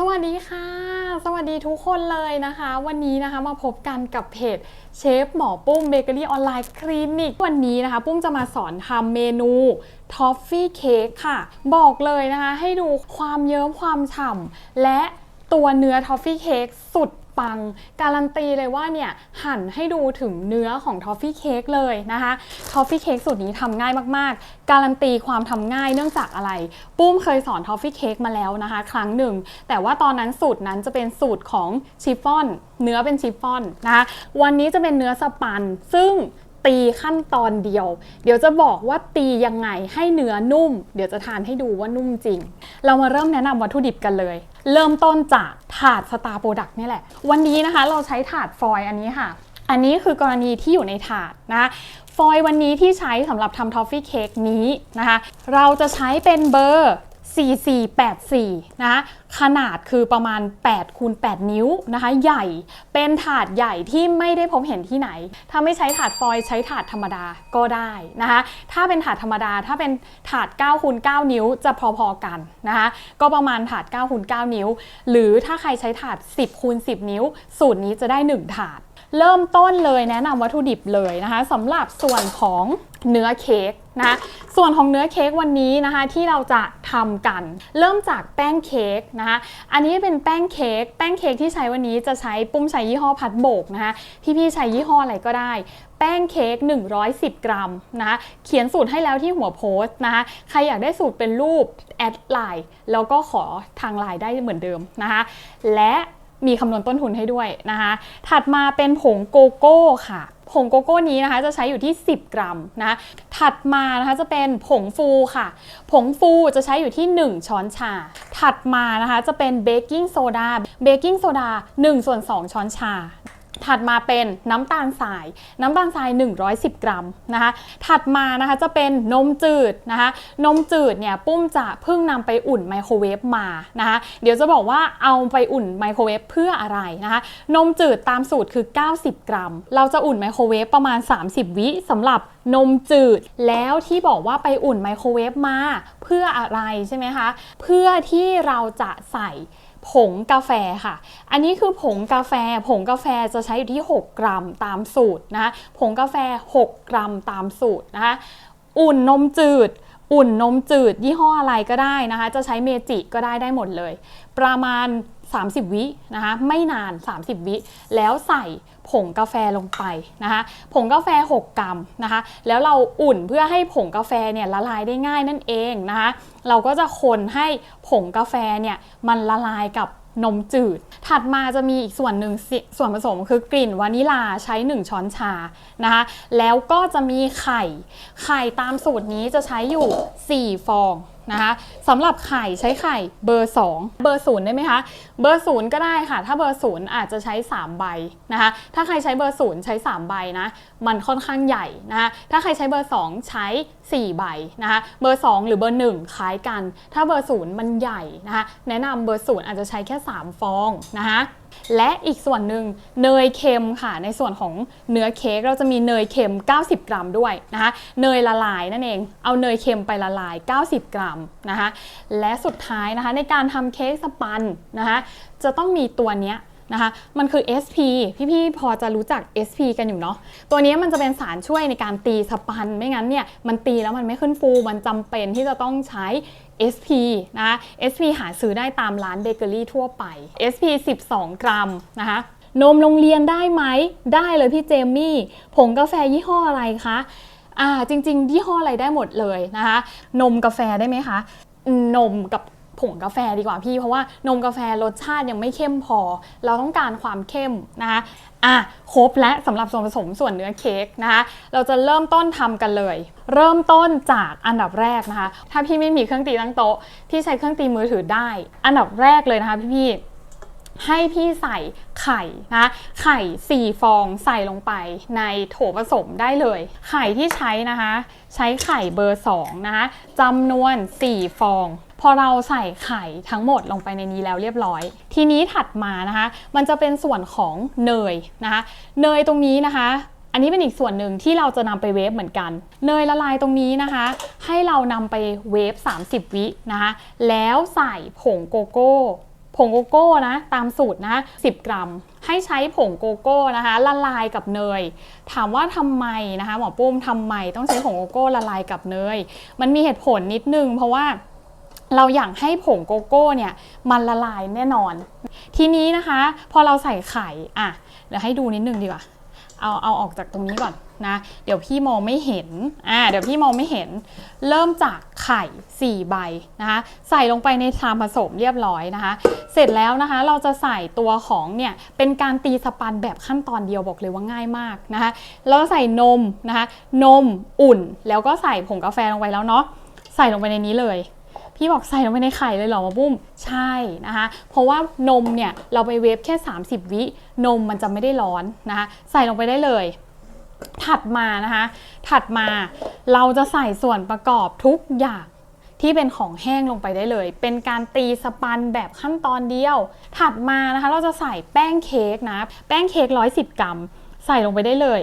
สวัสดีค่ะ สวัสดีทุกคนเลยนะคะ วันนี้นะคะมาพบกันกับเพจเชฟหมอปุ้มเบเกอรี่ออนไลน์คลินิกวันนี้นะคะ ปุ้มจะมาสอนทำเมนูทอฟฟี่เค้กค่ะ บอกเลยนะคะ ให้ดูความเยิ้มความฉ่ำและตัวเนื้อทอฟฟี่เค้กสุด ปัง การันตีเลยว่าเนี่ยหั่นให้ดูถึงเนื้อของทอฟฟี่เค้กเลยนะคะทอฟฟี่เค้กสูตรนี้ทำง่ายมากๆ การันตีความทำง่ายเนื่องจากอะไร ปุ้มเคยสอนทอฟฟี่เค้กมาแล้วนะคะ ครั้งหนึ่ง แต่ว่าตอนนั้นสูตรนั้นจะเป็นสูตรของชิฟฟ่อน เนื้อเป็นชิฟฟ่อนนะคะวันนี้จะเป็นเนื้อสปัน ซึ่ง ตีขั้นตอนเดียว เดี๋ยวจะบอกว่าตียังไงให้เนื้อนุ่ม เดี๋ยวจะทานให้ดูว่านุ่มจริง เรามาเริ่มแนะนำวัตถุดิบกันเลย เริ่มต้นจากถาดสตาร์โปรดักต์นี่แหละ วันนี้นะคะเราใช้ถาดฟอยล์อันนี้ค่ะ อันนี้คือกรณีที่อยู่ในถาดนะฟอยล์วันนี้ที่ใช้สำหรับทำทอฟฟี่เค้กนี้นะคะ เราจะใช้เป็นเบอร์ 4484 นะคะขนาดคือประมาณ8คูณ8นิ้วนะคะใหญ่เป็นถาดใหญ่ที่ไม่ได้พบเห็นที่ไหน ถ้าไม่ใช้ถาดฟอยล์ใช้ถาดธรรมดาก็ได้นะคะถ้าเป็นถาดธรรมดา ถ้าเป็นถาด9คูณ9นิ้วจะพอๆกันนะคะก็ประมาณถาด9คูณ9นิ้ว หรือถ้าใครใช้ถาด 10คูณ10 นิ้ว สูตรนี้จะได้ 1 ถาด เริ่มต้นเลยแนะนำวัตถุดิบเลยนะคะสำหรับส่วนของเนื้อเค้ก นะคะส่วนของเนื้อเค้กวันนี้นะคะที่เราจะทำกัน เริ่มจากแป้งเค้กนะคะอันนี้เป็นแป้งเค้กแป้งเค้กที่ใช้วันนี้จะใช้ปุ้มใช้ยี่ห้อพัดโบกนะคะพี่ๆใช้ยี่ห้ออะไรก็ได้แป้งเค้ก 110 กรัมนะคะเขียนสูตรให้แล้วที่หัวโพสต์นะคะ ใครอยากได้สูตรเป็นรูป แอดไลน์แล้วก็ขอทางไลน์ได้เหมือนเดิมนะคะ และมีคำนวณต้นทุนให้ด้วยนะคะ ถัดมาเป็นผงโกโก้ค่ะ ผงโกโก้นี้นะคะจะใช้อยู่ที่ 10 กรัมนะถัดมานะคะจะเป็นผงฟูค่ะ ผงฟูจะใช้อยู่ที่ 1 ช้อนชา ถัดมานะคะจะเป็นเบกกิ้งโซดา เบกกิ้งโซดา1ส่วน2ช้อนชา ถัดมาเป็นน้ำตาลทราย น้ำตาลทราย 110 กรัมนะคะถัดมานะคะจะเป็นนมจืดนะคะนมจืดเนี่ยปุ้มจะเพิ่งนำไปอุ่นไมโครเวฟมานะคะเดี๋ยวจะบอกว่าเอาไปอุ่นไมโครเวฟเพื่ออะไรนะคะนมจืดตามสูตรคือ 90 กรัม เราจะอุ่นไมโครเวฟประมาณ 30 วิสำหรับนมจืดแล้วที่บอกว่าไปอุ่นไมโครเวฟมาเพื่ออะไรใช่ไหมคะเพื่อที่เราจะใส่ ผงกาแฟค่ะ อันนี้คือผงกาแฟ ผงกาแฟจะใช้อยู่ที่ 6 กรัมตามสูตรนะคะ ผงกาแฟ 6 กรัมตามสูตรนะคะ อุ่นนมจืด อุ่นนมจืด ยี่ห้ออะไรก็ได้นะคะ จะใช้เมจิก็ได้ได้หมดเลย ประมาณ 30 วินะคะ ไม่นาน 30 วิ แล้วใส่ ผงกาแฟลงไปนะคะผงกาแฟ 6 กรัมนะคะแล้วเราอุ่นเพื่อให้ผงกาแฟเนี่ยละลายได้ง่ายนั่นเองนะคะเราก็จะคนให้ผงกาแฟเนี่ยมันละลายกับนมจืด ถัดมาจะมีอีกส่วนหนึ่งส,ส่วนผสมคือกลิ่นวานิลาใช้ 1 ช้อนชานะคะแล้วก็จะมีไข่ ไข่ตามสูตรนี้จะใช้อยู่ 4 ฟอง นะคะสำหรับไข่ใช้ไข่เบอร์ 2 เบอร์ศูนย์ได้ไหมคะ เบอร์ศูนย์ก็ได้ค่ะ ถ้าเบอร์ศูนย์อาจจะใช้ 3 ใบนะคะ ถ้าใครใช้เบอร์ศูนย์ใช้ 3 ใบนะ มันค่อนข้างใหญ่นะคะ ถ้าใครใช้เบอร์ 2 ใช้ 4 ใบนะคะเบอร์ 2 หรือเบอร์ 1 คล้ายกัน ถ้าเบอร์ศูนย์มันใหญ่นะคะแนะนำเบอร์ศูนย์อาจจะใช้แค่ 3 ฟองนะคะและอีกส่วนหนึ่งเนยเค็มค่ะ ในส่วนของเนื้อเค้กเราจะมีเนยเค็ม 90 กรัมด้วยนะคะเนยละลายนั่นเอง เอาเนยเค็มไปละลาย 90 กรัมนะคะและสุดท้ายนะคะในการทำเค้กสปันนะคะจะต้องมีตัวเนี้ย นะคะ มันคือ SP พี่ๆพอจะรู้จัก SP กันอยู่เนาะ ตัวนี้มันจะเป็นสารช่วยในการตีสปัน ไม่งั้นเนี่ยมันตีแล้วมันไม่ขึ้นฟู มันจำเป็นที่จะต้องใช้ SP นะะ SP หาซื้อได้ตามร้านเบเกอรี่ทั่วไป SP 12 กรัมนะคะนมโรงเรียนได้ไหม ได้เลยพี่เจมี่ ผงกาแฟยี่ห้ออะไรคะ อ่าจริงๆยี่ห้ออะไรได้หมดเลยนะคะ นมกาแฟได้ไหมคะ นมกับ ผงกาแฟดีกว่าพี่ เพราะว่านมกาแฟรสชาติยังไม่เข้มพอ เราต้องการความเข้มนะคะอะครบและสำหรับส่วนผสมส่วนเนื้อเค้กนะคะ เราจะเริ่มต้นทำกันเลย เริ่มต้นจากอันดับแรกนะคะ ถ้าพี่ไม่มีเครื่องตีตั้งโต๊ะพี่ใช้เครื่องตีมือถือได้ อันดับแรกเลยนะคะพี่ๆให้พี่ใส่ไข่นะไข่ 4 ฟองใส่ลงไปในโถผสมได้เลย ไข่ที่ใช้นะคะ ใช้ไข่เบอร์ 2 นะคะจำนวน 4 ฟอง พอเราใส่ไข่ทั้งหมดลงไปในนี้แล้วเรียบร้อย ทีนี้ถัดมานะคะ มันจะเป็นส่วนของเนยนะคะ เนยตรงนี้นะคะ อันนี้เป็นอีกส่วนหนึ่งที่เราจะนำไปเวฟเหมือนกัน เนยละลายตรงนี้นะคะ ให้เรานำไปเวฟ 30 วินะคะ แล้วใส่ผงโกโก้ผงโกโก้นะตามสูตรนะ10 กรัม ให้ใช้ผงโกโก้นะคะ ละลายกับเนย ถามว่าทำไมนะคะหมอปุ้มทำไมต้องใช้ผงโกโก้ละลายกับเนย มันมีเหตุผลนิดนึงเพราะว่า เราอยากให้ผงโกโก้เนี่ยมันละลายแน่นอน ทีนี้นะคะ พอเราใส่ไข่อะเดี๋ยวให้ดูนิดนึงดีกว่าเอาเอาออกจากตรงนี้ก่อนนะ เดี๋ยวพี่มองไม่เห็นอ่าเดี๋ยวพี่มองไม่เห็น เริ่มจากไข่ 4 ใบนะคะ ใส่ลงไปในชามผสมเรียบร้อยนะคะ เสร็จแล้วนะคะเราจะใส่ตัวของเนี่ยเป็นการตีสปันแบบขั้นตอนเดียวบอกเลยว่าง่ายมากนะคะเราใส่นมนะคะ นมอุ่นแล้วก็ใส่ผงกาแฟลงไปแล้วเนาะใส่ลงไปในนี้เลย พี่บอกใส่ลงไปในไข่เลยเหรอมาบุ้มใช่นะคะ เพราะว่านมเนี่ยเราไปเวฟแค่ 30 วินมมันจะไม่ได้ร้อนนะคะใส่ลงไปได้เลย ถัดมานะคะ ถัดมาเราจะใส่ส่วนประกอบทุกอย่างที่เป็นของแห้งลงไปได้เลย เป็นการตีสปันแบบขั้นตอนเดียว ถัดมานะคะเราจะใส่แป้งเค้กนะ แป้งเค้ก110 กรัม ใส่ลงไปได้เลย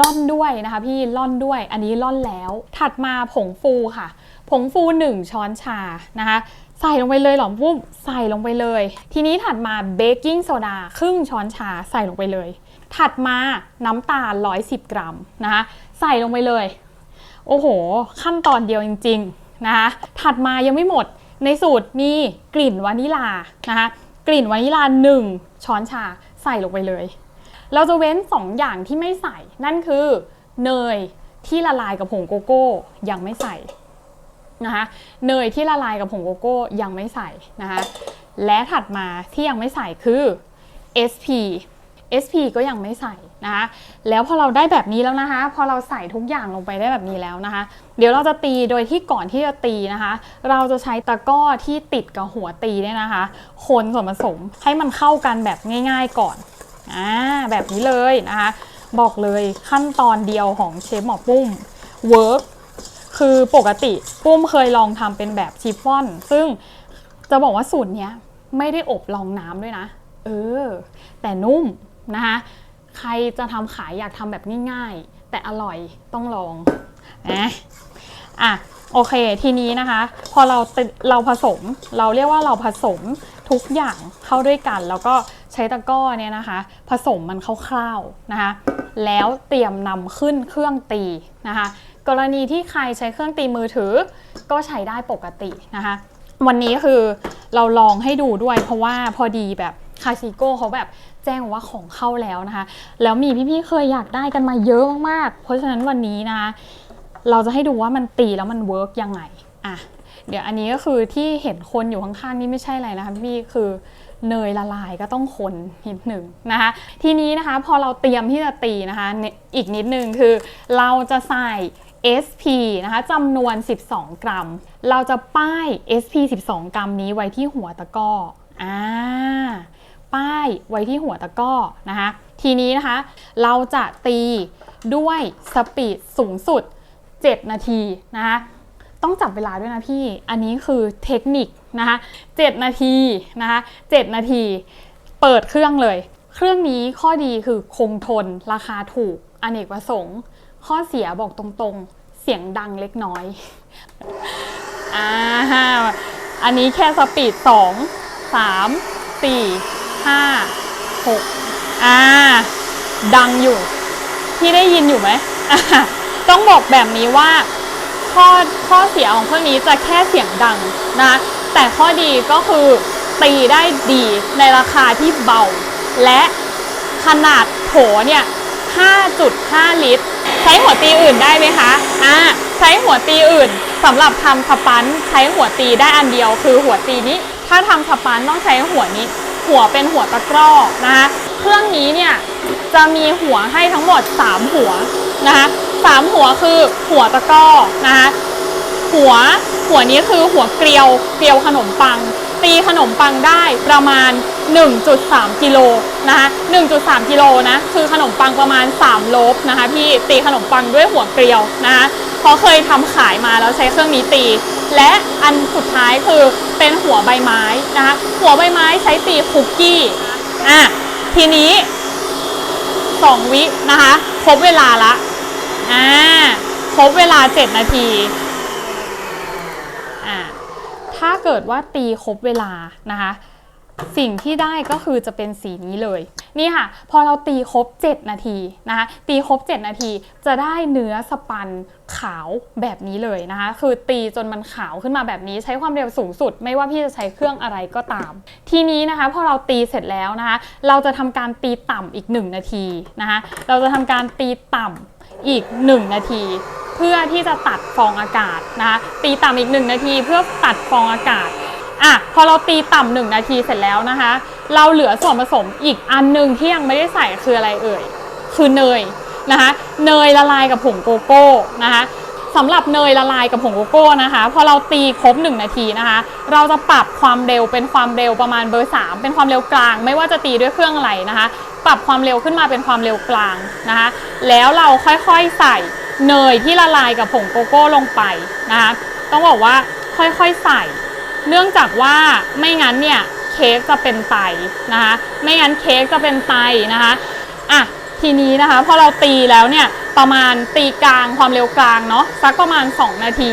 ล่อนด้วยนะคะพี่ล่อนด้วยอันนี้ล่อนแล้ว ถัดมาผงฟูค่ะ ผงฟู 1 ช้อนชานะคะใส่ลงไปเลยหรอปุ๊บใส่ลงไปเลย ทีนี้ถัดมาเบกกิ้งโซดาครึ่งช้อนชาใส่ลงไปเลย ถัดมาน้ำตาล 110 กรัมนะคะใส่ลงไปเลย โอ้โห ขั้นตอนเดียวจริง ๆนะคะถัดมายังไม่หมดในสูตรมีกลิ่นวานิลานะคะกลิ่นวานิลา 1 ช้อนชาใส่ลงไปเลย เราจะเว้น 2 อย่างที่ไม่ใส่นั่นคือเนยที่ละลายกับผงโกโก้ยังไม่ใส่ นะคะเนยที่ละลายกับผงโกโก้ยังไม่ใส่นะคะและถัดมาที่ยังไม่ใส่คือ SP SP ก็ยังไม่ใส่นะคะแล้วพอเราได้แบบนี้แล้วนะคะ พอเราใส่ทุกอย่างลงไปได้แบบนี้แล้วนะคะ เดี๋ยวเราจะตีโดยที่ก่อนที่จะตีนะคะ เราจะใช้ตะก้อที่ติดกับหัวตีเนี่ยนะคะ คนส่วนผสมให้มันเข้ากันแบบง่าย ๆก่อนอ่าแบบนี้เลยนะคะ บอกเลยขั้นตอนเดียวของเชฟหมอปุ้มเวิร์ก คือปกติปุ้มเคยลองทำเป็นแบบชิฟฟ่อน ซึ่งจะบอกว่าสูตรเนี้ยไม่ได้อบรองน้ำด้วยนะ เออ แต่นุ่มนะคะ ใครจะทำขายอยากทำแบบง่ายๆ แต่อร่อยต้องลองนะอะโอเค ทีนี้นะคะ พอเราเราผสมเราเรียกว่าเราผสมทุกอย่างเข้าด้วยกัน แล้วก็ใช้ตะกร้อเนี่ยนะคะ ผสมมันคร่าวๆนะคะ แล้วเตรียมนำขึ้นเครื่องตีนะคะ กรณีที่ใครใช้เครื่องตีมือถือ ก็ใช้ได้ปกตินะคะ วันนี้คือเราลองให้ดูด้วย เพราะว่าพอดีแบบคาซิโก้เขาแบบแจ้งว่าของเข้าแล้วนะคะ แล้วมีพี่ๆเคยอยากได้กันมาเยอะมากๆ เพราะฉะนั้นวันนี้นะคะเราจะให้ดูว่ามันตีแล้วมันเวิร์กยังไงอะเดี๋ยวอันนี้ก็คือที่เห็นคนอยู่ข้างๆนี่ไม่ใช่อะไรนะคะพี่คือเนยละลายก็ต้องคนนิดหนึ่งนะคะ ทีนี้นะคะพอเราเตรียมที่จะตีนะคะ อีกนิดนึงคือเราจะใส่ SP นะคะจำนวน 12 กรัม เราจะป้าย SP 12 กรัมนี้ไว้ที่หัวตะก้ออ่าป้ายไว้ที่หัวตะก้อนะคะ ทีนี้นะคะ เราจะตีด้วยสปีดสูงสุด 7 นาทีนะคะต้องจับเวลาด้วยนะพี่ อันนี้คือเทคนิคนะคะ7นาทีนะคะ7นาที เปิดเครื่องเลย เครื่องนี้ข้อดีคือคงทนราคาถูก อเนกประสงค์ ข้อเสียบอกตรงๆ เสียงดังเล็กน้อยอ่าอันนี้แค่สปีด2 3 4 5 6อ่า ดังอยู่พี่ได้ยินอยู่ไหม ต้องบอกแบบนี้ว่า ข้อข้อเสียของเครื่องนี้จะแค่เสียงดังนะ แต่ข้อดีก็คือตีได้ดีในราคาที่เบา และขนาดโถเนี่ย 5.5 ลิตร ช้หัวตีอื่นได้ไหมคะอ่าใช้หัวตีอื่นสำหรับทำสปันใช้หัวตีได้อันเดียว คือหัวตีนี้ ถ้าทำสปันต้องใช้หัวนี้ หัวเป็นหัวตะกร้อนะคะเครื่องนี้เนี่ยจะมีหัวให้ทั้งหมด 3 หัวนะคะสามหัวคือหัวตะกร้อนะคะหัวหัวนี้คือหัวเกลียวเกลียวขนมปัง ตีขนมปังได้ประมาณ 1.3 กิโลนะคะ1.3 กิโลนะคือขนมปังประมาณ 3 โลบนะคะพี่ตีขนมปังด้วยหัวเกลียวนะคะเพราะเคยทำขายมาแล้วใช้เครื่องนี้ตี และอันสุดท้ายคือเป็นหัวใบไม้นะคะหัวใบไม้ใช้ตีคุกกี้อะทีนี้2วินะคะครบเวลาละอ่าครบเวลา 7 นาทีอ่าถ้าเกิดว่าตีครบเวลานะคะ สิ่งที่ได้ก็คือจะเป็นสีนี้เลย นี่ค่ะ พอเราตีครบ 7 นาทีนะคะ ตีครบ 7 นาทีจะได้เนื้อสปันขาวแบบนี้เลยนะคะ คือตีจนมันขาวขึ้นมาแบบนี้ใช้ความเร็วสูงสุด ไม่ว่าพี่จะใช้เครื่องอะไรก็ตาม ทีนี้นะคะพอเราตีเสร็จแล้วนะคะ เราจะทำการตีต่ำอีก 1 นาทีนะคะ เราจะทำการตีต่ำอีก 1 นาที เพื่อที่จะตัดฟองอากาศนะคะตีต่ำอีก 1 นาทีเพื่อตัดฟองอากาศ อะพอเราตีต่ำหนึ่งนาทีเสร็จแล้วนะคะ เราเหลือส่วนผสมอีกอันหนึ่งที่ยังไม่ได้ใส่คืออะไรเอ่ย คือเนยนะคะเนยละลายกับผงโกโก้นะคะสำหรับเนยละลายกับผงโกโก้นะคะ พอเราตีครบ 1 นาทีนะคะ เราจะปรับความเร็วเป็นความเร็วประมาณเบอร์ 3 เป็นความเร็วกลาง ไม่ว่าจะตีด้วยเครื่องอะไรนะคะ ปรับความเร็วขึ้นมาเป็นความเร็วกลางนะคะ แล้วเราค่อยๆใส่เนยที่ละลายกับผงโกโก้ลงไปนะคะ ต้องบอกว่าค่อยๆใส่ เนื่องจากว่าไม่งั้นเนี่ยเค้กจะเป็นไตนะคะไม่งั้นเค้กจะเป็นไตนะคะอะทีนี้นะคะพอเราตีแล้วเนี่ยประมาณตีกลางความเร็วกลางเนาะสักประมาณ 2 นาที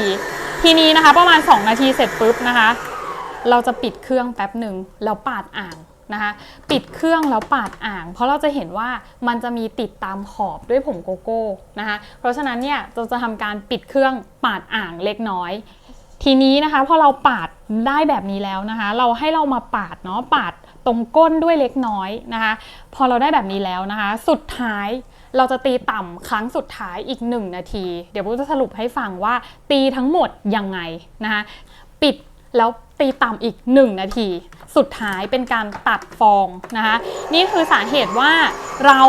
ทีนี้นะคะประมาณ 2 นาทีเสร็จปุ๊บนะคะ เราจะปิดเครื่องแป๊บหนึ่งแล้วปาดอ่างนะคะปิดเครื่องแล้วปาดอ่าง เพราะเราจะเห็นว่ามันจะมีติดตามขอบด้วยผงโกโก้นะคะเพราะฉะนั้นเนี่ยเราจะทำการปิดเครื่องปาดอ่างเล็กน้อย ทีนี้นะคะพอเราปาดได้แบบนี้แล้วนะคะ เราให้เรามาปาดเนาะปาดตรงก้นด้วยเล็กน้อยนะคะ พอเราได้แบบนี้แล้วนะคะ สุดท้ายเราจะตีต่ำครั้งสุดท้ายอีก 1 นาที เดี๋ยวผมจะสรุปให้ฟังว่าตีทั้งหมดยังไงนะคะ ปิดแล้วตีต่ำอีก 1 นาที สุดท้ายเป็นการตัดฟองนะคะ นี่คือสาเหตุว่าเรา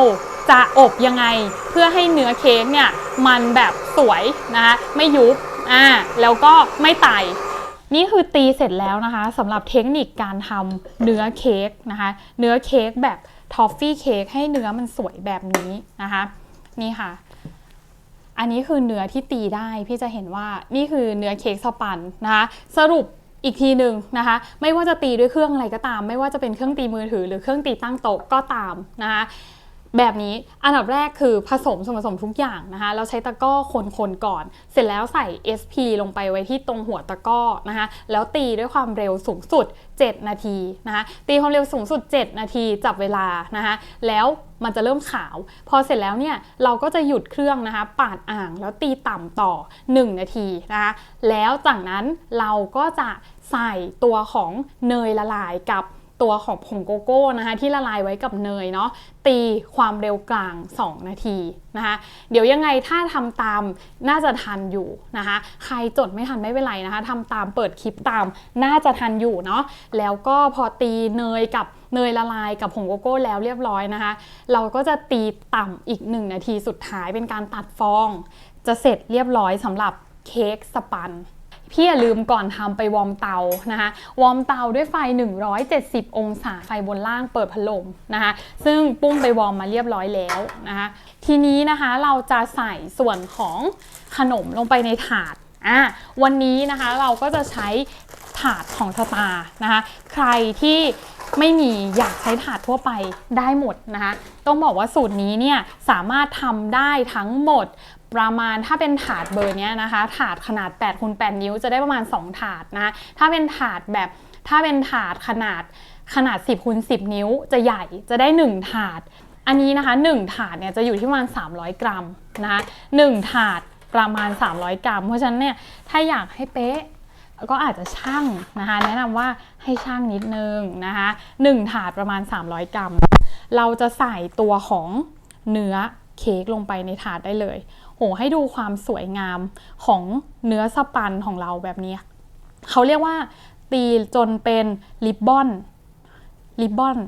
จะอบยังไงเพื่อให้เนื้อเค้กเนี่ยมันแบบสวยนะคะไม่ยุบ อ่าแล้วก็ไม่ไตนี่คือตีเสร็จแล้วนะคะสำหรับเทคนิคการทำเนื้อเค้กนะคะ เนื้อเค้กแบบทอฟฟี่เค้กให้เนื้อมันสวยแบบนี้นะคะ นี่ค่ะ อันนี้คือเนื้อที่ตีได้พี่จะเห็นว่านี่คือเนื้อเค้กสปันนะคะ สรุปอีกทีหนึ่งนะคะ ไม่ว่าจะตีด้วยเครื่องอะไรก็ตาม ไม่ว่าจะเป็นเครื่องตีมือถือหรือเครื่องตีตั้งโต๊ะก็ตามนะคะ แบบนี้อันดับแรกคือผสมส่วนผสมทุกอย่างนะคะเราใช้ตะก้อคนๆก่อน เสร็จแล้วใส่ SP ลงไปไว้ที่ตรงหัวตะก้อนะคะแล้วตีด้วยความเร็วสูงสุด 7 นาทีนะคะตีความเร็วสูงสุด 7 นาทีจับเวลานะคะแล้วมันจะเริ่มขาว พอเสร็จแล้วเนี่ยเราก็จะหยุดเครื่องนะคะปาดอ่างแล้วตีต่ำต่อ 1 นาทีนะคะแล้วจากนั้นเราก็จะใส่ตัวของเนยละลายกับ ตัวของผงโกโก้นะคะที่ละลายไว้กับเนยเนาะตีความเร็วกลาง 2 นาทีนะคะเดี๋ยวยังไงถ้าทำตามน่าจะทันอยู่นะคะใครจดไม่ทันไม่เป็นไรนะคะทำตามเปิดคลิปตามน่าจะทันอยู่เนาะแล้วก็พอตีเนยกับเนยละลายกับผงโกโก้แล้วเรียบร้อยนะคะเราก็จะตีต่ำอีก 1 นาทีสุดท้ายเป็นการตัดฟอง จะเสร็จเรียบร้อยสำหรับเค้กสปัน พี่อย่าลืมก่อนทำไปวอร์มเตานะคะวอร์มเตาด้วยไฟ 170 องศาไฟบนล่างเปิดพัดลมนะคะซึ่งปุ้มไปวอร์มมาเรียบร้อยแล้วนะคะทีนี้นะคะเราจะใส่ส่วนของขนมลงไปในถาดอะวันนี้นะคะเราก็จะใช้ถาดของสตาร์นะคะใครที่ไม่มีอยากใช้ถาดทั่วไปได้หมดนะคะต้องบอกว่าสูตรนี้เนี่ยสามารถทำได้ทั้งหมด ประมาณถ้าเป็นถาดเบอร์นี้นะคะ ถาดขนาด8คูณ8นิ้วจะได้ประมาณ 2 ถาดนะถ้าเป็นถาดแบบถ้าเป็นถาดขนาดขนาด 10คูณ10 นิ้วจะใหญ่จะได้ 1 ถาด อันนี้นะคะ 1 ถาดเนี่ยจะอยู่ที่ประมาณ 300 กรัมนะคะ1ถาดประมาณ 300 กรัม เพราะฉะนั้นเนี่ยถ้าอยากให้เป๊ะก็อาจจะช่างนะคะแนะนำว่าให้ช่างนิดนึงนะคะ1ถาดประมาณ 300 กรัม เราจะใส่ตัวของเนื้อเค้กลงไปในถาดได้เลย โหให้ดูความสวยงามของเนื้อสปันของเราแบบนี้ เขาเรียกว่าตีจนเป็นริบบอนริบบอน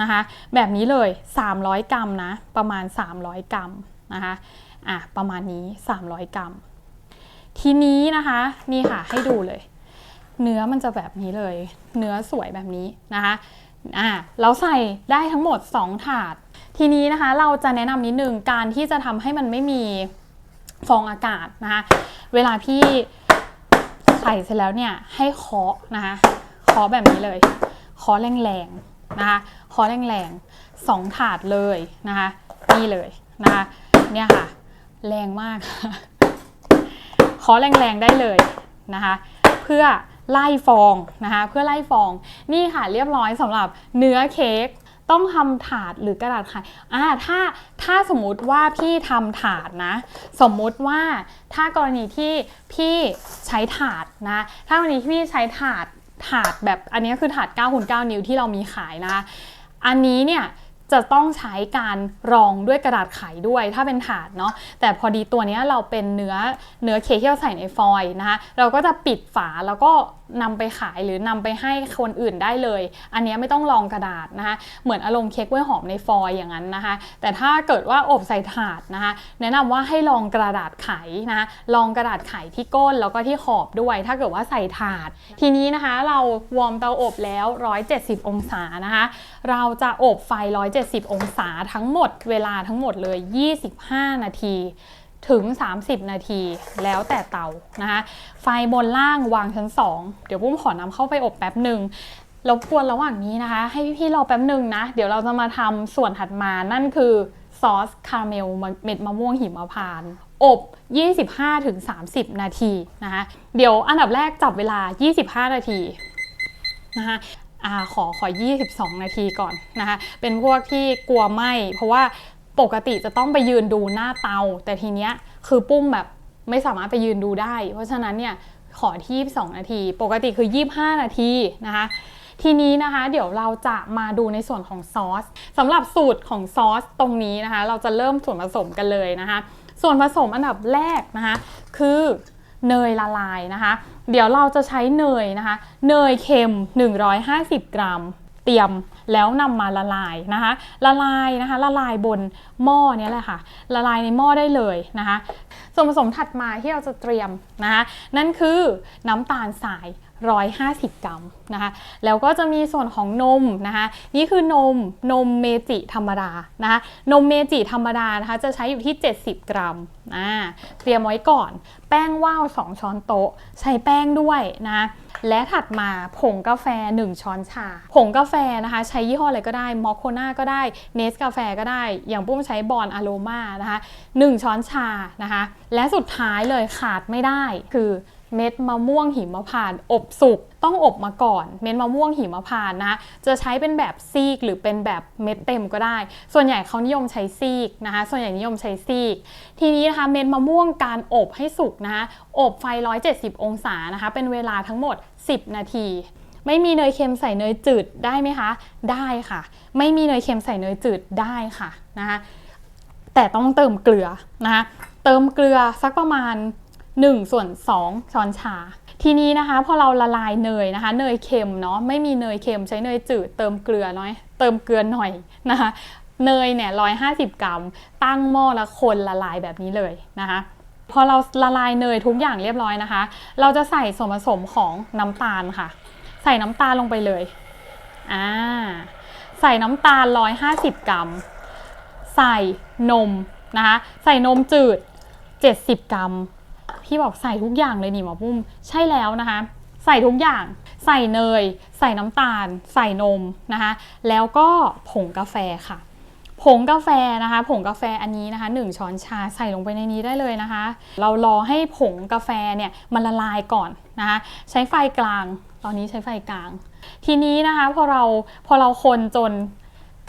นะคะแบบนี้เลย 300 กรัมนะ ประมาณ 300 กรัมนะคะอะประมาณนี้ 300 กรัม ทีนี้นะคะนี่ค่ะให้ดูเลย เนื้อมันจะแบบนี้เลย เนื้อสวยแบบนี้นะคะอ่าเราใส่ได้ทั้งหมด 2 ถาด ทีนี้นะคะเราจะแนะนำนิดนึงการที่จะทำให้มันไม่มี ฟองอากาศนะคะ เวลาพี่ใส่เสร็จแล้วเนี่ยให้เคาะนะคะเคาะแบบนี้เลยเคาะแรงๆนะคะเคาะแรงๆสองถาดเลยนะคะนี่เลยนะคะเนี่ยค่ะแรงมากขอแรงๆได้เลยนะคะเพื่อไล่ฟองนะคะเพื่อไล่ฟองนี่ค่ะเรียบร้อยสำหรับเนื้อเค้ก ต้องทำถาดหรือกระดาษไขอ่าถ้าถ้าสมมุติว่าพี่ทำถาดนะ สมมุติว่าถ้ากรณีที่พี่ใช้ถาดนะ ถ้ากรณีที่พี่ใช้ถาดถาดแบบอันนี้คือถาด9คูณ9นิ้วที่เรามีขายนะ อันนี้เนี่ยจะต้องใช้การรองด้วยกระดาษไขด้วย ถ้าเป็นถาดเนาะแต่พอดีตัวนี้เราเป็นเนื้อเนื้อเค้กที่เราใส่ในฟอยล์นะคะเราก็จะปิดฝาแล้วก็ นำไปขายหรือนำไปให้คนอื่นได้เลย อันนี้ไม่ต้องรองกระดาษนะคะ เหมือนอารมณ์เค้กกล้วยหอมในฟอยอย่างนั้นนะคะ แต่ถ้าเกิดว่าอบใส่ถาดนะคะ แนะนำว่าให้ลองกระดาษไขนะคะลองกระดาษไขที่ก้นแล้วก็ที่ขอบด้วย ถ้าเกิดว่าใส่ถาด ทีนี้นะคะเราวอร์มเตาอบแล้ว 170 องศานะคะ เราจะอบไฟ 170 องศาทั้งหมดเวลาทั้งหมดเลย 25 นาที ถึง 30 นาทีแล้วแต่เตานะคะไฟบนล่างวางชั้น 2 เดี๋ยวปุ้มขอนำเข้าไปอบแป๊บหนึ่งรบกวนระหว่างนี้นะคะ ให้พี่ๆรอแป๊บหนึ่งนะ เดี๋ยวเราจะมาทำส่วนถัดมานั่นคือซอสคาราเมลเม็ดมะม่วงหิมพานต์อบ 25-30 นาทีนะคะเดี๋ยวอันดับแรกจับเวลา 25 นาทีนะคะอ่าขอขอ 22 นาทีก่อนนะคะ เป็นพวกที่กลัวไหมเพราะว่า ปกติจะต้องไปยืนดูหน้าเตา แต่ทีเนี้ยคือปุ้มแบบไม่สามารถไปยืนดูได้ เพราะฉะนั้นเนี่ยขอที่2นาที ปกติคือ 25 นาทีนะคะทีนี้นะคะเดี๋ยวเราจะมาดูในส่วนของซอสสำหรับสูตรของซอสตรงนี้นะคะ เราจะเริ่มส่วนผสมกันเลยนะคะ ส่วนผสมอันดับแรกนะคะ คือเนยละลายนะคะ เดี๋ยวเราจะใช้เนยนะคะ เนยเค็ม 150 กรัม เตรียมแล้วนำมาละลายนะคะ ละลายนะคะ ละลายบนหม้อเนี้แหละค่ะ ละลายในหม้อได้เลยนะคะ ส่วนผสมถัดมาที่เราจะเตรียมนะคะ นั่นคือน้ำตาลทราย 150 กรัมนะคะ แล้วก็จะมีส่วนของนมนะคะ นี่คือนมนมเมจิธรรมดานะคะ นมเมจิธรรมดานะคะ จะใช้อยู่ที่ 70 กรัมอ่าเตรียมไว้ก่อน แป้งว่าว 2 ช้อนโต๊ะ ใช้แป้งด้วยนะ และถัดมาผงกาแฟ 1 ช้อนชา ผงกาแฟนะคะ ใช้ยี่ห้ออะไรก็ได้ มอคโคนาก็ได้ เนสกาแฟก็ได้ อย่างปุ้มใช้บอลอะโรมานะคะ 1 ช้อนชานะคะ และสุดท้ายเลยขาดไม่ได้คือ เม็ดมะม่วงหิมพานต์อบสุกต้องอบมาก่อน เม็ดมะม่วงหิมพานต์นะคะจะใช้เป็นแบบซีกหรือเป็นแบบเม็ดเต็มก็ได้ ส่วนใหญ่เขานิยมใช้ซีกนะคะ ส่วนใหญ่นิยมใช้ซีก ทีนี้นะคะเม็ดมะม่วงการอบให้สุกนะคะอบไฟ 170 องศานะคะ เป็นเวลาทั้งหมด 10 นาทีไม่มีเนยเค็มใส่เนยจืดได้ไหมคะ ได้ค่ะ ไม่มีเนยเค็มใส่เนยจืดได้ค่ะนะคะแต่ต้องเติมเกลือนะคะเติมเกลือสักประมาณ 1 ส่วน 2 ช้อนชา ทีนี้นะคะพอเราละลายเนยนะคะ เนยเค็มเนาะไม่มีเนยเค็มใช้เนยจืดเติมเกลือน้อย เติมเกลือหน่อยนะคะ เนยเนี่ย150กรัม ตั้งหม้อแล้วคนละลายแบบนี้เลยนะคะพอเราละลายเนยทุกอย่างเรียบร้อยนะคะ เราจะใส่ส่วนผสมของน้ำตาลค่ะ ใส่น้ำตาลลงไปเลยอ่าใส่น้ำตาล 150 กรัม ใส่นมนะคะ ใส่นมจืด 70 กรัม พี่บอกใส่ทุกอย่างเลยนี่หมอปุ้มใช่แล้วนะคะ ใส่ทุกอย่าง ใส่เนย ใส่น้ำตาล ใส่นมนะคะ แล้วก็ผงกาแฟค่ะ ผงกาแฟนะคะ ผงกาแฟอันนี้นะคะ 1 ช้อนชาใส่ลงไปในนี้ได้เลยนะคะ เรารอให้ผงกาแฟเนี่ยมันละลายก่อนนะคะใช้ไฟกลาง ตอนนี้ใช้ไฟกลาง ทีนี้นะคะพอเราพอเราคนจน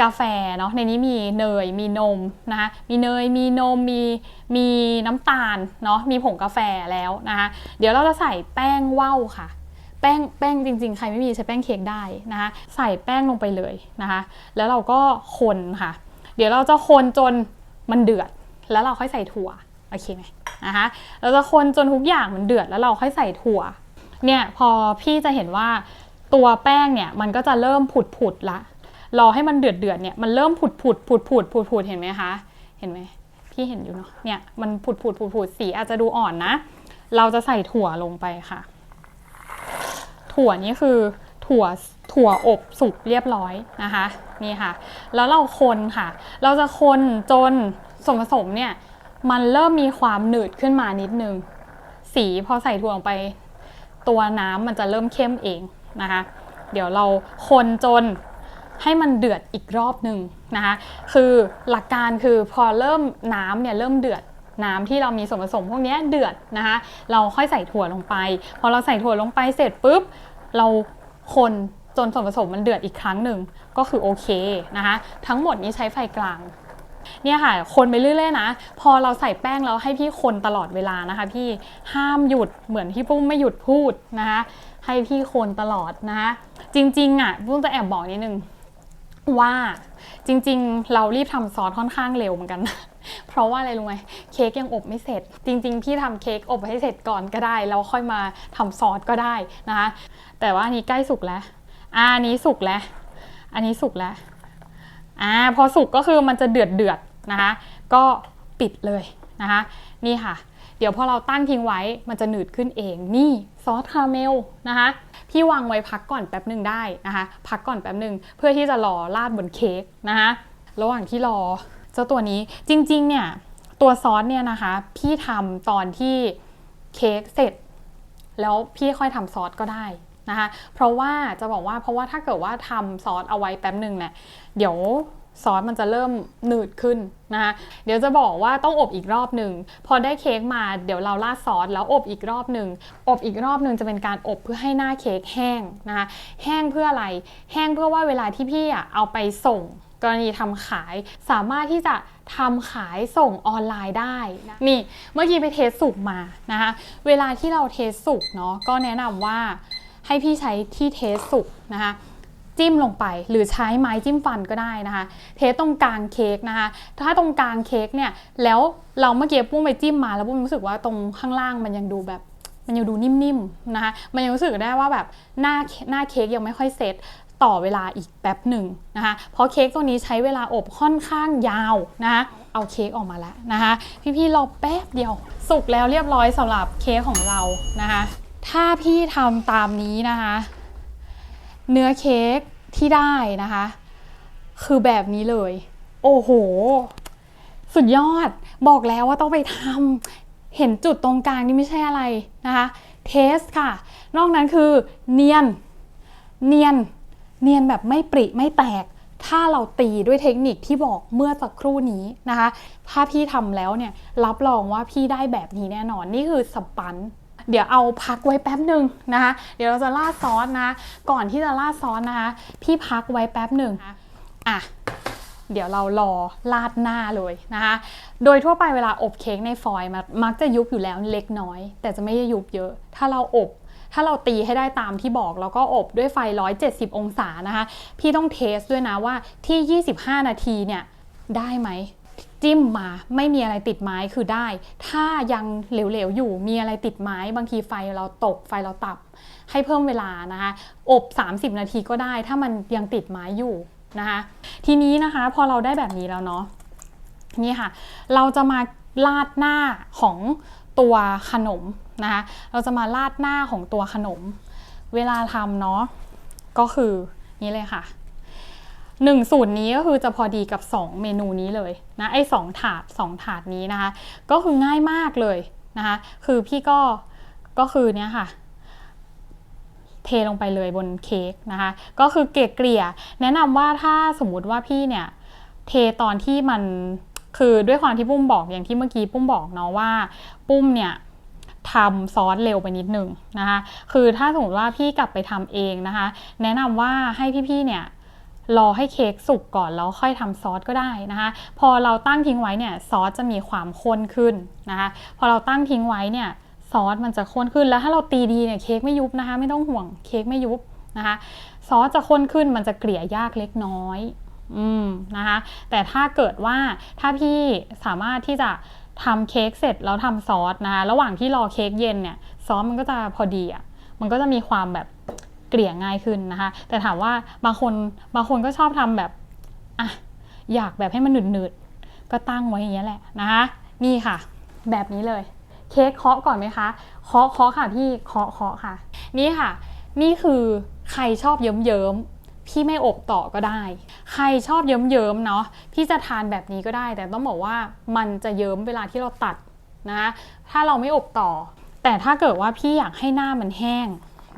กาแฟเนาะในนี้มีเนยมีนมนะคะมีเนยมีนมมีมีน้ำตาลเนาะมีผงกาแฟแล้วนะคะเดี๋ยวเราจะใส่แป้งว่าวค่ะ แป้งแป้งจริงๆ ใครไม่มีใช้แป้งเค้กได้นะคะใส่แป้งลงไปเลยนะคะแล้วเราก็คนค่ะ เดี๋ยวเราจะคนจนมันเดือด แล้วเราค่อยใส่ถั่วโอเคไหมนะคะเราจะคนจนทุกอย่างมันเดือดแล้วเราค่อยใส่ถั่วเนี่ยพอพี่จะเห็นว่าตัวแป้งเนี่ยมันก็จะเริ่มผุดผุดๆละ รอให้มันเดือดเดือดเนี่ยมันเริ่มผุดผุดผุดผุดผุดผุดเห็นไหมคะเห็นไหมพี่เห็นอยู่เนาะเนี่ยมันผุดผุดผุดผุดสีอาจจะดูอ่อนนะ เราจะใส่ถั่วลงไปค่ะ ถั่วนี้คือถั่วถั่วอบสุกเรียบร้อยนะคะนี่ค่ะ แล้วเราคนค่ะ เราจะคนจนส่วนผสมเนี่ยมันเริ่มมีความหนืดขึ้นมานิดนึง สีพอใส่ถั่วลงไป ตัวน้ำมันจะเริ่มเข้มเองนะคะ เดี๋ยวเราคนจน ให้มันเดือดอีกรอบหนึ่งนะคะคือหลักการคือพอเริ่มน้ำเนี่ยเริ่มเดือดน้ำที่เรามีส่วนผสมพวกนี้เดือดนะคะเราค่อยใส่ถั่วลงไป พอเราใส่ถั่วลงไปเสร็จปุ๊บ เราคนจนส่วนผสมมันเดือดอีกครั้งหนึ่งก็คือโอเคนะคะทั้งหมดนี้ใช้ไฟกลางเนี่ยค่ะ คนไปเรื่อยๆนะ พอเราใส่แป้งแล้วให้พี่คนตลอดเวลานะคะพี่ห้ามหยุดเหมือนที่ปุ้มไม่หยุดพูดนะคะให้พี่คนตลอดนะคะจริงๆอะปุ้มจะแอบบอกนิดนึง ว่าจริงๆ เรารีบทำซอสค่อนข้างเร็วเหมือนกัน เพราะว่าอะไรรู้ไหมเค้กยังอบไม่เสร็จ จริง ๆ พี่ทำเค้กอบให้เสร็จก่อนก็ได้แล้วค่อยมาทำซอสก็ได้นะคะแต่ว่าอันนี้ใกล้สุกแล้วอันนี้สุกแล้ว อันนี้สุกแล้วอ่าพอสุกก็คือมันจะเดือดเดือดๆนะคะ ก็ปิดเลยนะคะ นี่ค่ะ เดี๋ยวพอเราตั้งทิ้งไว้มันจะหนืดขึ้นเองนี่ซอสคาราเมลนะคะพี่วางไว้พักก่อนแป๊บหนึ่งได้นะคะพักก่อนแป๊บหนึ่งเพื่อที่จะรอราดบนเค้กนะคะระหว่างที่รอเจ้าตัวนี้จริงๆเนี่ยตัวซอสเนี่ยนะคะ พี่ทำตอนที่เค้กเสร็จ แล้วพี่ค่อยทำซอสก็ได้นะคะ เพราะว่าจะบอกว่าเพราะว่าถ้าเกิดว่าทำซอสเอาไว้แป๊บหนึ่งเนี่ยเดี๋ยว ซอสมันจะเริ่มหนืดขึ้นนะคะเดี๋ยวจะบอกว่าต้องอบอีกรอบหนึ่งพอได้เค้กมาเดี๋ยวเราราดซอสแล้วอบอีกรอบหนึ่งอบอีกรอบหนึ่งจะเป็นการอบเพื่อให้หน้าเค้กแห้งนะคะแห้งเพื่ออะไร แห้งเพื่อว่าเวลาที่พี่อะเอาไปส่งกรณีทำขายสามารถที่จะทำขายส่งออนไลน์ได้นะนี่เมื่อกี้ไปเทสสุกมานะคะเวลาที่เราเทสสุกเนาะก็แนะนำว่าให้พี่ใช้ที่เทสสุกนะคะ จิ้มลงไป หรือใช้ไม้จิ้มฟันก็ได้นะคะ เทสตรงกลางเค้กนะคะ ถ้าตรงกลางเค้กเนี่ยแล้วเราเมื่อกี้ปุ้มไปจิ้มมาแล้วปุ้มรู้สึกว่าตรงข้างล่างมันยังดูแบบมันยังดูนิ่มๆนะคะ มันยังรู้สึกได้ว่าแบบหน้าหน้าเค้กยังไม่ค่อยเซ็ตต่อเวลาอีกแป๊บหนึ่งนะคะ เพราะเค้กตัวนี้ใช้เวลาอบค่อนข้างยาวนะคะ เอาเค้กออกมาแล้วนะคะ พี่ๆรอแป๊บเดียว สุกแล้วเรียบร้อยสำหรับเค้กของเรานะคะ ถ้าพี่ทำตามนี้นะคะ เนื้อเค้กที่ได้นะคะ คือแบบนี้เลย โอ้โห สุดยอดบอกแล้วว่าต้องไปทำเห็นจุดตรงกลางนี่ไม่ใช่อะไรนะคะเทสค่ะ นอกนั้นคือเนียน เนียน เนียนแบบไม่ปริไม่แตก ถ้าเราตีด้วยเทคนิคที่บอกเมื่อสักครู่นี้นะคะ ถ้าพี่ทำแล้วเนี่ย รับรองว่าพี่ได้แบบนี้แน่นอน นี่คือสปัน เดี๋ยวเอาพักไว้แป๊บหนึ่งนะคะ เดี๋ยวเราจะราดซอสนะ ก่อนที่จะราดซอสนะคะ พี่พักไว้แป๊บหนึ่งอะเดี๋ยวเรารอราดหน้าเลยนะคะ โดยทั่วไปเวลาอบเค้กในฟอยล์มันมักจะยุบอยู่แล้วเล็กน้อย แต่จะไม่ได้ยุบเยอะ ถ้าเราอบถ้าเราตีให้ได้ตามที่บอก แล้วก็อบด้วยไฟ 170 องศานะคะ พี่ต้องเทสด้วยนะว่าที่ 25 นาทีเนี่ยได้ไหม จิ้มมาไม่มีอะไรติดไม้คือได้ ถ้ายังเหลวๆอยู่มีอะไรติดไม้ บางทีไฟเราตกไฟเราตับ ให้เพิ่มเวลานะคะ อบ 30 นาทีก็ได้ ถ้ามันยังติดไม้อยู่นะคะ ทีนี้นะคะพอเราได้แบบนี้แล้วเนาะนี่ค่ะ เราจะมาลาดหน้าของตัวขนมนะคะ เราจะมาลาดหน้าของตัวขนม เวลาทำเนาะก็คือนี่เลยค่ะ หนึ่งสูตรนี้ก็คือจะพอดีกับ 2 เมนูนี้เลยนะไอ้สองถาด 2 ถาดนี้นะคะ ก็คือง่ายมากเลยนะคะ คือพี่ก็ก็คือเนี้ยค่ะ เทลงไปเลยบนเค้กนะคะ ก็คือเกลี่ยๆแนะนำว่าถ้าสมมุติว่าพี่เนี่ยเทตอนที่มันคือด้วยความที่ปุ้มบอกอย่างที่เมื่อกี้ปุ้มบอกเนาะว่า ปุ้มเนี่ยทำซอสเร็วไปนิดนึงนะคะ คือถ้าสมมติว่าพี่กลับไปทำเองนะคะ แนะนำว่าให้พี่ๆเนี่ย รอให้เค้กสุกก่อนแล้วค่อยทำซอสก็ได้นะคะ พอเราตั้งทิ้งไว้เนี่ยซอสจะมีความข้นขึ้นนะคะ พอเราตั้งทิ้งไว้เนี่ยซอสมันจะข้นขึ้นแล้วถ้าเราตีดีเนี่ยเค้กไม่ยุบนะคะ ไม่ต้องห่วงเค้กไม่ยุบนะคะซอสจะข้นขึ้นมันจะเกลี่ยยากเล็กน้อยอืมนะคะแต่ถ้าเกิดว่าถ้าพี่สามารถที่จะทำเค้กเสร็จแล้วทำซอสนะคะระหว่างที่รอเค้กเย็นเนี่ยซอสมันก็จะพอดีอะมันก็จะมีความแบบ เกลี่ยง่ายขึ้นนะคะ แต่ถามว่าบางคนบางคนก็ชอบทำแบบอะอยากแบบให้มันหนืดๆก็ตั้งไว้อย่างเงี้ยแหละนะคะ นี่ค่ะ แบบนี้เลย เค้กเคาะก่อนไหมคะเคาะเคาะค่ะพี่เคาะเคาะค่ะ นี่ค่ะ นี่คือใครชอบเยิ้มๆพี่ไม่อบต่อก็ได้ ใครชอบเยิ้มๆเนาะ พี่จะทานแบบนี้ก็ได้ แต่ต้องบอกว่ามันจะเยิ้มเวลาที่เราตัดนะ ถ้าเราไม่อบต่อ แต่ถ้าเกิดว่าพี่อยากให้หน้ามันแห้ง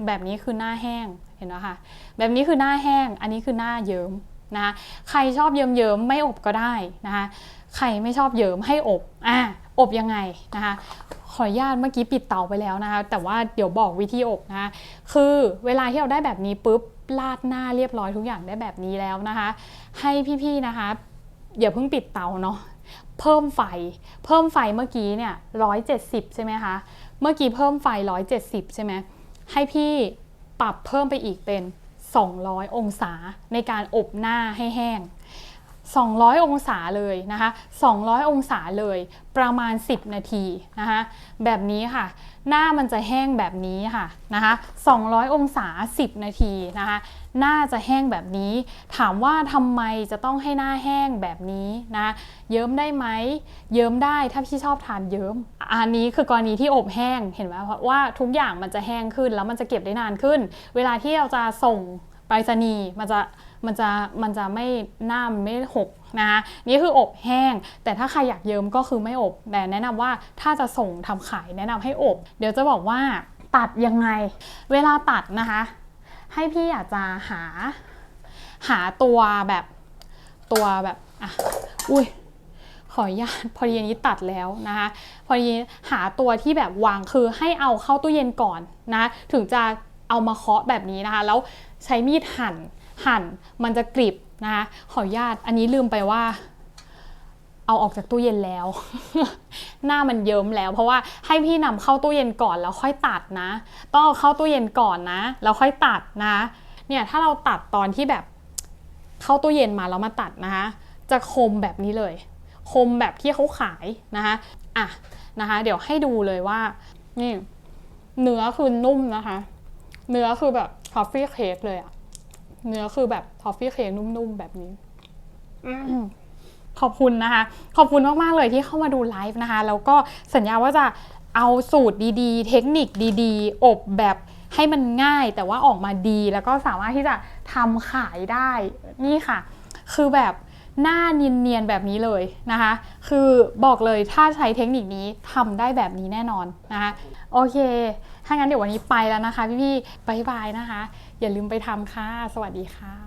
แบบนี้คือหน้าแห้งเห็นไหมคะแบบนี้คือหน้าแห้ง อันนี้คือหน้าเยิ้มนะคะใครชอบเยิ้มเยิ้มๆไม่อบก็ได้นะคะใครไม่ชอบเยิ้มให้อบอะอบยังไงนะคะขออนุญาตเมื่อกี้ปิดเตาไปแล้วนะคะ แต่ว่าเดี๋ยวบอกวิธีอบนะคะคือเวลาที่เราได้แบบนี้ปุ๊บราดหน้าเรียบร้อยทุกอย่างได้แบบนี้แล้วนะคะ ให้พี่ๆนะคะอย่าเพิ่งปิดเตาเนาะเพิ่มไฟ เพิ่มไฟเมื่อกี้เนี่ยร้อยเจ็ดสิบใช่ไหมคะเมื่อกี้เพิ่มไฟร้อยเจ็ดสิบใช่ไหม ให้พี่ปรับเพิ่มไปอีกเป็น 200 องศาในการอบหน้าให้แห้ง 200 องศาเลยนะคะ 200 องศาเลยประมาณ 10 นาทีนะคะ แบบนี้ค่ะ หน้ามันจะแห้งแบบนี้ค่ะนะคะ 200 องศา 10 นาทีนะคะ หน้าจะแห้งแบบนี้ ถามว่าทำไมจะต้องให้หน้าแห้งแบบนี้นะเยิ้มได้ไหมเยิ้มได้ถ้าพี่ชอบทานเยิ้มอันนี้คือกรณีที่อบแห้งเห็นไหมว่าทุกอย่างมันจะแห้งขึ้นแล้วมันจะเก็บได้นานขึ้น เวลาที่เราจะส่งไปรษณีย์มันจะมันจะมันจะไม่หน้าไม่หกนะคะนี่คืออบแห้ง แต่ถ้าใครอยากเยิ้มก็คือไม่อบ แต่แนะนำว่าถ้าจะส่งทำขายแนะนำให้อบ เดี๋ยวจะบอกว่าตัดยังไง เวลาตัดนะคะ ให้พี่อยากจะหา หาตัวแบบตัวแบบอะอุ้ยขออนุญาตพอดีอันนี้ตัดแล้วนะคะพอดีหาตัวที่แบบวางคือให้เอาเข้าตู้เย็นก่อนนะถึงจะเอามาเคาะแบบนี้นะคะ แล้วใช้มีดหั่นหั่นมันจะกริบนะคะขออนุญาตอันนี้ลืมไปว่า เอาออกจากตู้เย็นแล้ว หน้ามันเยิ้มแล้ว เพราะว่าให้พี่นำเข้าตู้เย็นก่อนแล้วค่อยตัดนะ ต้องเอาเข้าตู้เย็นก่อนนะ แล้วค่อยตัดนะ เนี่ยถ้าเราตัดตอนที่แบบเข้าตู้เย็นมาแล้วมาตัดนะคะ จะคมแบบนี้เลย คมแบบที่เขาขายนะคะอะนะคะ เดี๋ยวให้ดูเลยว่า นี่ เนื้อคือนุ่มนะคะ เนื้อคือแบบทอฟฟี่เค้กเลยอะเนื้อคือแบบทอฟฟี่เค้กนุ่มๆแบบนี้อ ขอบคุณนะคะ ขอบคุณมาก ๆ เลยที่เข้ามาดูไลฟ์นะคะ แล้วก็สัญญาว่าจะเอาสูตรดีๆ เทคนิคดีๆ อบแบบให้มันง่ายแต่ว่าออกมาดีแล้วก็สามารถที่จะทำขายได้นี่ค่ะ คือแบบหน้าเนียนๆแบบนี้เลยนะคะ คือบอกเลยถ้าใช้เทคนิคนี้ทำได้แบบนี้แน่นอนนะคะโอเค ถ้างั้นเดี๋ยววันนี้ไปแล้วนะคะพี่ๆบายบายนะคะ อย่าลืมไปทำค่ะ สวัสดีค่ะ